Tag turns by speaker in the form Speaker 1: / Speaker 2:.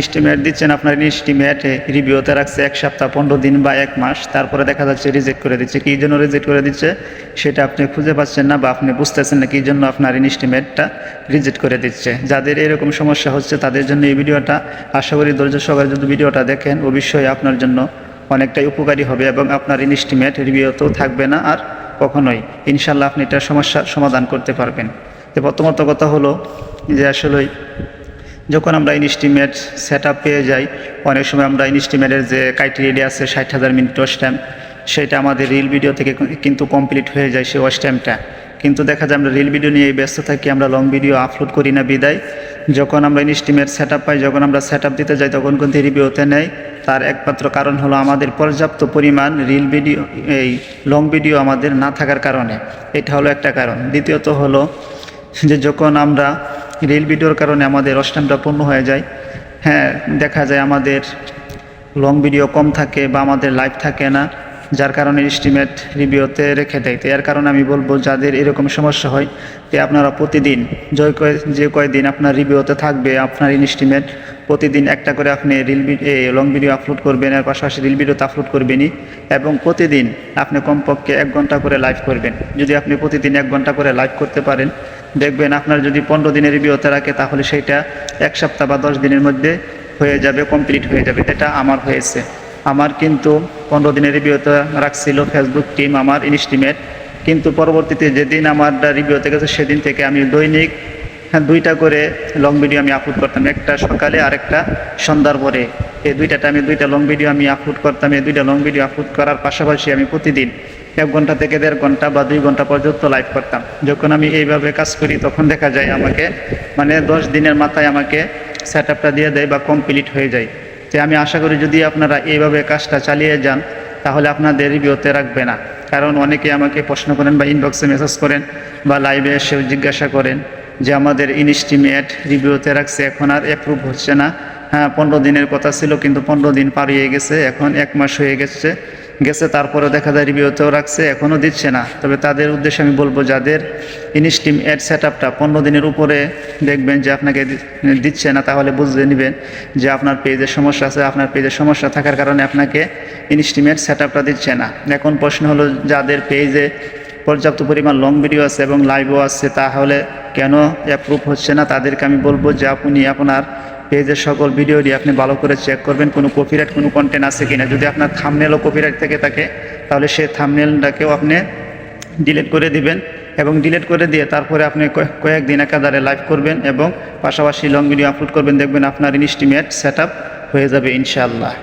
Speaker 1: Estimate দিচ্ছেন, আপনার এস্টিমেটে রিভিউতে রাখছে এক সপ্তাহ, পনেরো দিন বা এক মাস। তারপরে দেখা যাচ্ছে রিজেক্ট করে দিচ্ছে। কী জন্য রিজেক্ট করে দিচ্ছে? সেটা আপনি খুঁজে পাচ্ছেন না বা আপনি বুঝতেছেন না কী জন্য আপনার ইনস্টিমেটটা রিজেক্ট করে দিচ্ছে। যাদের এরকম সমস্যা হচ্ছে, তাদের জন্য এই ভিডিওটা, আশা করি ধৈর্য সহকারে যদি ভিডিওটা দেখেন, অবশ্যই আপনার জন্য অনেকটাই উপকারী হবে এবং আপনার ইনস্টিমেট রিভিউতেও থাকবে না আর কখনোই। ইনশাল্লাহ আপনি এটার সমস্যার সমাধান করতে পারবেন। তো প্রথমত কথা হলো যে আসলেই যখন আমরা ইনস্টিমেট সেট পেয়ে যাই, অনেক সময় আমরা ইনস্টিমেটের যে ক্রাইটেরিয়া আছে, ষাট হাজার মিনিট ওয়াশ টাইম সেটা আমাদের রিল ভিডিও থেকে কিন্তু কমপ্লিট হয়ে যায় সেই ওয়াশ টাইমটা কিন্তু দেখা যায় আমরা রিল ভিডিও নিয়ে ব্যস্ত থাকি, আমরা লং ভিডিও আপলোড করি না বিদায়। যখন আমরা ইনস্টিমেট সেট পাই, যখন আমরা সেট দিতে যাই, তখন কিন্তু রিভিউতে নেই। তার একমাত্র কারণ হলো আমাদের পর্যাপ্ত পরিমাণ রিল ভিডিও এই লং ভিডিও আমাদের না থাকার কারণে। এটা হলো একটা কারণ। দ্বিতীয়ত হলো যে যখন আমরা রিল ভিডিওর কারণে আমাদের অষ্টামটা পূর্ণ হয়ে যায়। হ্যাঁ দেখা যায় আমাদের লং ভিডিও কম থাকে বা আমাদের লাইভ থাকে না, যার কারণে এস্টিমেট রিভিউতে রেখে দেয়। তো এর কারণে আমি বলব, যাদের এরকম সমস্যা হয়, যে আপনারা প্রতিদিন, যে কয়, যে কয়দিন আপনার রিভিউতে থাকবে, আপনার ইনস্টিমেট প্রতিদিন একটা করে আপনি রিল লং ভিডিও আপলোড করবেন, এর পাশাপাশি রিল ভিডিওতে আপলোড করবেনই, এবং প্রতিদিন আপনি কমপক্ষে এক ঘণ্টা করে লাইভ করবেন। যদি আপনি প্রতিদিন এক ঘণ্টা করে লাইভ করতে পারেন দেখবেন আপনার যদি পনেরো দিনের রিভিউতে রাখে, তাহলে সেটা এক সপ্তাহ বা দশ দিনের মধ্যে হয়ে যাবে কমপ্লিট হয়ে যাবে। এটা আমার হয়েছে। আমার কিন্তু পনেরো দিনের রিভিউতে রাখছিল ফেসবুক টিম আমার ইনস্টিমেট কিন্তু পরবর্তীতে যেদিন আমার রিভিউতে গেছে, সেদিন থেকে আমি দৈনিক হ্যাঁ দুইটা করে লং ভিডিও আমি আপলোড করতাম। একটা সকালে আর একটা সন্ধ্যার পরে। এই দুইটাতে আমি দুইটা লং ভিডিও আমি আপলোড করতাম। এই দুইটা লং ভিডিও আপলোড করার পাশাপাশি আমি প্রতিদিন এক ঘণ্টা থেকে দেড় ঘণ্টা বা দুই ঘণ্টা পর্যন্ত লাইভ করতাম। যখন আমি এইভাবে কাজ করি, তখন দেখা যায় আমাকে মানে দশ দিনের মাথায় আমাকে সেট আপটা দিয়ে দেয় বা কমপ্লিট হয়ে যায়। তো আমি আশা করি যদি আপনারা এইভাবে কাজটা চালিয়ে যান, তাহলে আপনাদের রিভিউতে রাখবে না। কারণ অনেকে আমাকে প্রশ্ন করেন বা ইনবক্সে মেসেজ করেন বা লাইভে এসেও জিজ্ঞাসা করেন যে আমাদের ইনস্টিমেট রিভিউতে রাখছে, এখন আর অ্যাপ্রুভ হচ্ছে না। হ্যাঁ পনেরো দিনের কথা ছিল, কিন্তু পনেরো দিন পার হয়ে গেছে, এখন এক মাস হয়ে গেছে। গেছে, তারপরে দেখা যায় রিভিউতেও রাখছে এখনও দিচ্ছে না। তবে তাদের উদ্দেশ্যে আমি বলব, যাদের ইনস্টিম অ্যাড সেট আপটা পনেরো দিনের উপরে দেখবেন যে আপনাকে দিচ্ছে না, তাহলে বুঝে নেবেন যে আপনার পেজের সমস্যা আছে, আপনার পেজের সমস্যা থাকার কারণে আপনাকে ইনস্টিমেট সেট আপটা দিচ্ছে না। এখন প্রশ্ন হলো, যাদের পেজে পর্যাপ্ত পরিমাণ লং ভিডিও আছে এবং লাইভও আছে, তাহলে কেন অ্যাপ্রুভ হচ্ছে না? তাদেরকে আমি বলব যে, আপনি, আপনার পেজের সকল ভিডিওটি আপনি ভালো করে চেক করবেন, কোনো কপিরাইট কোনো কন্টেন্ট আছে কিনা। যদি আপনার থামনেলও কপিরাইট থেকে থাকে, তাহলে সেই থামনেলটাকেও আপনি ডিলিট করে দিবেন এবং ডিলিট করে দিয়ে তারপরে আপনি কয়েক- কয়েকদিন একাধারে লাইভ করবেন এবং পাশাপাশি লং ভিডিও আপলোড করবেন। দেখবেন আপনার ইনস্টিমেট সেট হয়ে যাবে ইনশাআল্লাহ।